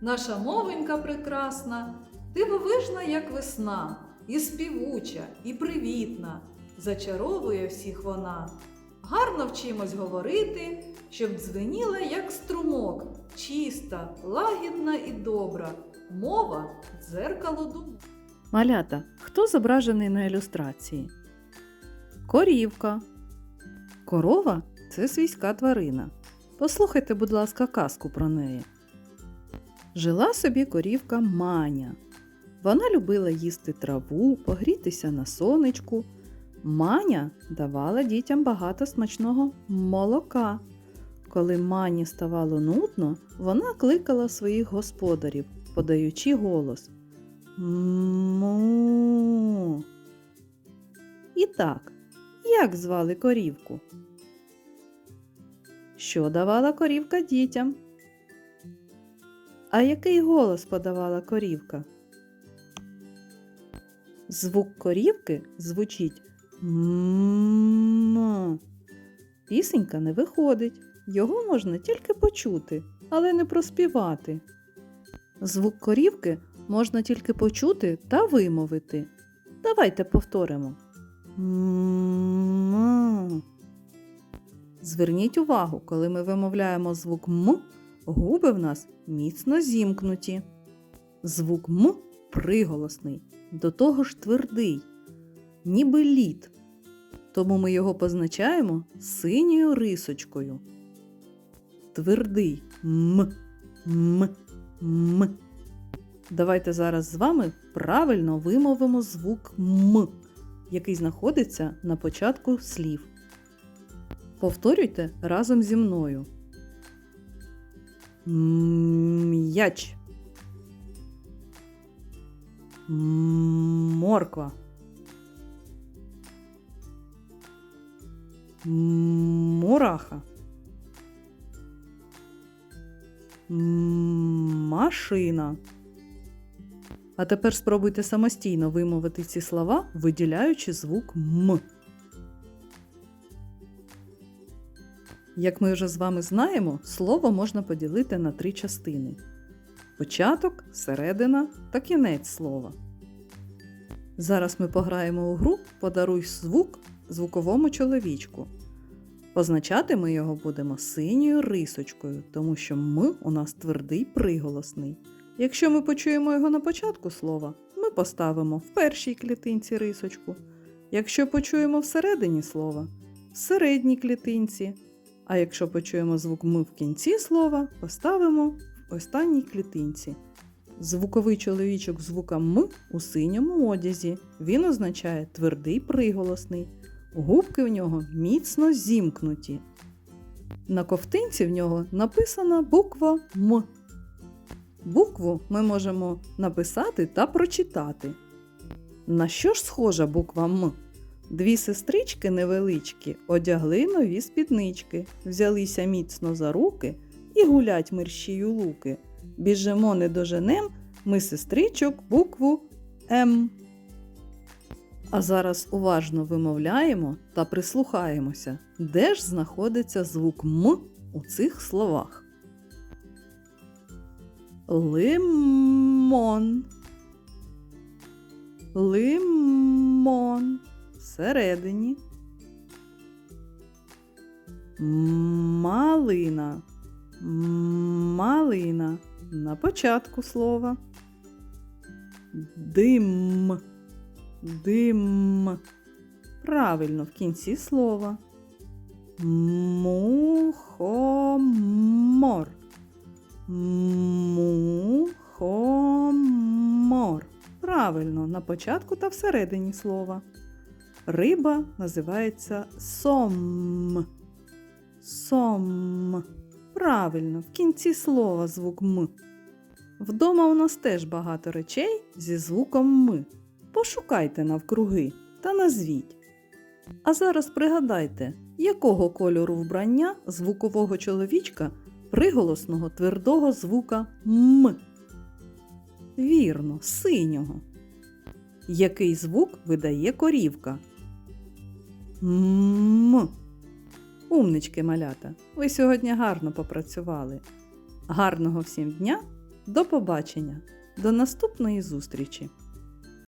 Наша мовенька прекрасна, дивовижна, як весна, і співуча, і привітна, зачаровує всіх вона. Гарно вчимось говорити, щоб дзвеніла, як струмок, чиста, лагідна і добра. Мова дзеркало думок. Малята, хто зображений на ілюстрації? Корівка. Корова це свійська тварина. Послухайте, будь ласка, казку про неї. Жила собі корівка Маня. Вона любила їсти траву, погрітися на сонечку. Маня давала дітям багато смачного молока. Коли мані ставало нудно, вона кликала своїх господарів, подаючи голос. Му. І так, як звали корівку? Що давала корівка дітям? А який голос подавала корівка? Звук корівки звучить м. Пісенька не виходить. Його можна тільки почути, але не проспівати. Звук корівки можна тільки почути та вимовити. Давайте повторимо. М. Зверніть увагу, коли ми вимовляємо звук М, губи в нас міцно зімкнуті. Звук М приголосний, до того ж твердий, ніби лід. Тому ми його позначаємо синьою рисочкою. Твердий М. М. М. Давайте зараз з вами правильно вимовимо звук М, який знаходиться на початку слів. Повторюйте разом зі мною. М'яч. Морква. Мураха. Машина. А тепер спробуйте самостійно вимовити ці слова, виділяючи звук М. Як ми вже з вами знаємо, слово можна поділити на три частини: початок, середина та кінець слова. Зараз ми пограємо у гру Подаруй звук звуковому чоловічку. Позначати ми його будемо синьою рисочкою, тому що ми у нас твердий приголосний. Якщо ми почуємо його на початку слова, ми поставимо в першій клітинці рисочку. Якщо почуємо всередині слова, в середній клітинці. А якщо почуємо звук ми в кінці слова, поставимо в останній клітинці. Звуковий чоловічок звука М у синьому одязі. Він означає твердий приголосний. Губки в нього міцно зімкнуті. На ковтинці в нього написана буква М. Букву ми можемо написати та прочитати. На що ж схожа буква М? Дві сестрички невеличкі одягли нові спіднички, взялися міцно за руки і гулять мерщію луки. Біжимо не доженем, ми сестричок букву М. А зараз уважно вимовляємо та прислухаємося, де ж знаходиться звук М у цих словах. Лимон. Лимон. Всередині. Малина. Малина. На початку слова. Дим. Дим. Правильно в кінці слова. Мухомор. Мухомор. Правильно, на початку та всередині слова. Риба називається сом. Сом. Правильно, в кінці слова звук М. Вдома у нас теж багато речей зі звуком М. Пошукайте навкруги та назвіть. А зараз пригадайте, якого кольору вбрання звукового чоловічка приголосного твердого звука М. Вірно, синього. Який звук видає корівка? М. Умнички малята, ви сьогодні гарно попрацювали. Гарного всім дня До побачення! До наступної зустрічі!